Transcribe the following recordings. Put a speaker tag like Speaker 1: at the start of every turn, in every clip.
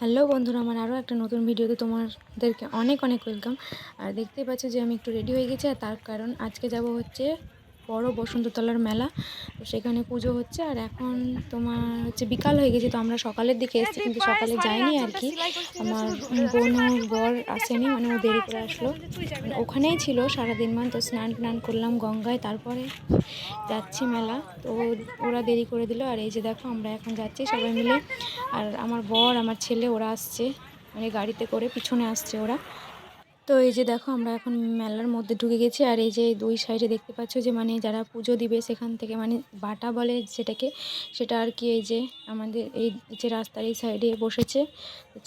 Speaker 1: Hello বন্ধুরা, আমার আরও একটা নতুন ভিডিওতে তোমাদেরকে অনেক অনেক ওয়েলকাম। আর দেখতেই পাচ্ছ যে আমি একটু রেডি হয়ে গেছি, আর তার কারণ আজকে যাব হচ্ছে বড় বসন্ততলার মেলা, তো সেখানে পুজো হচ্ছে। আর এখন তোমার হচ্ছে বিকাল হয়ে গেছে, তো আমরা সকালের দিকে এসেছি, কিন্তু সকালে যাইনি আর কি। আমার বোন বর আসেনি মানে ও দেরি করে আসলো। ওখানেই ছিল সারাদিন মান, তো স্নান টান করলাম গঙ্গায়, তারপরে যাচ্ছি মেলা। তো ওরা দেরি করে দিল, আর এই যে দেখো আমরা এখন যাচ্ছি সবাই মিলে। আর আমার বর, আমার ছেলে, ওরা আসছে মানে গাড়িতে করে পিছনে আসছে ওরা। তো এই যে দেখো, আমরা এখন মেলার মধ্যে ঢুকে গেছি। আর এই যে দুই সাইডে দেখতে পাচ্ছ যে মানে যারা পুজো দিবে সেখান থেকে মানে বাটা বলে সেটাকে সেটা আর কি এই যে আমাদের এই যে রাস্তার এই সাইডে বসেছে।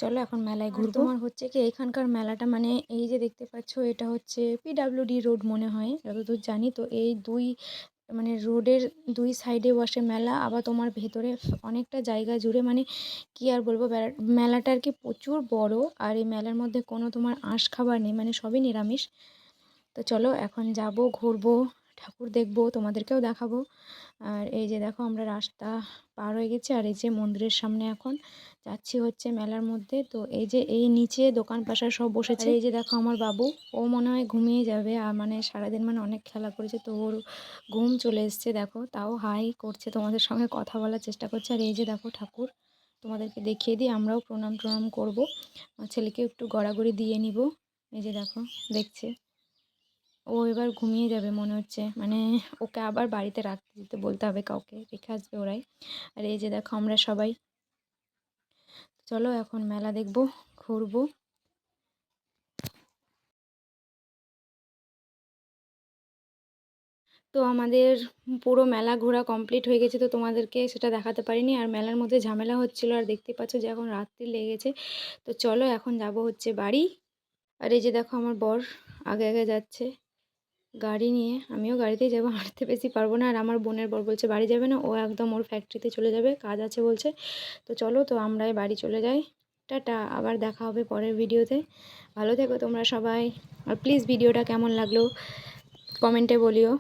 Speaker 1: চলো এখন মেলায় ঘুরবো। তোমার হচ্ছে কি, এখানকার মেলাটা মানে এই যে দেখতে পাচ্ছ, এটা হচ্ছে পিডাব্লিউডি রোড মনে হয়, যতদূর জানি। তো এই দুই মানে রোডের দুই সাইডে বসে মেলা, আবার তোমার ভেতরে অনেকটা জায়গা জুড়ে মানে কি আর বলব মেলাটা আর কি প্রচুর বড় আর এই মেলার মধ্যে কোনো তোমার আঁশ খাবার নেই মানে সবই নিরামিষ। তো চলো এখন যাব, ঘুরবো ঠাকুর দেখব, তোমাদেরকেও দেখাবো। আর এই যে দেখো আমরা রাস্তা পার হয়ে গেছি, আর এই যে মন্দিরের সামনে এখন যাচ্ছি হচ্ছে মেলার মধ্যে। তো এই যে এই নিচে দোকান পাশার সব বসেছে। এই যে দেখো আমার বাবু, ও মনে হয় ঘুমিয়ে যাবে, আর মানে সারাদিন মানে অনেক খেলা করেছে, তো ওর ঘুম চলে এসছে দেখো। তাও হাই করছে, তোমাদের সঙ্গে কথা বলার চেষ্টা করছে। আর এই যে দেখো ঠাকুর, তোমাদেরকে দেখিয়ে দিই, আমরাও প্রণাম টনাম করব ছেলেকে একটু গড়াগড়ি দিয়ে নিব। এই যে দেখো, দেখছে। ও এবার ঘুমিয়ে যাবে মনে হচ্ছে। মানে ওকে আবার বাড়িতে রাখতে দিতে বলতে হবে কাউকে, রেখে আসবে ওরাই। আর এই যে দেখো আমরা সবাই। চলো এখন মেলা দেখব, ঘুরবো। তো আমাদের পুরো মেলা ঘোরা কমপ্লিট হয়ে গেছে, তো তোমাদেরকে সেটা দেখাতে পারিনি। আর মেলার মধ্যে ঝামেলা হচ্ছিল, আর দেখতে পাচ্ছ যে এখন রাত্রি লেগেছে তো চলো এখন যাব হচ্ছে বাড়ি। আর এই যে দেখো আমার বর আগে আগে যাচ্ছে। গাড়ি নিয়ে, আমিও গাড়িতেই যাব, হাঁটতে বেশি পারব না। আর আমার বোনের বর বলছে, বাড়ি যাবে না, ও একদম ওর ফ্যাক্টরিতে চলে যাবে, কাজ আছে বলছে। তো চলো, তো আমরাই বাড়ি চলে যাই। টাটা, আবার দেখা হবে পরের ভিডিওতে। ভালো থেকো তোমরা সবাই। আর প্লিজ ভিডিওটা কেমন লাগল কমেন্টে বলিও।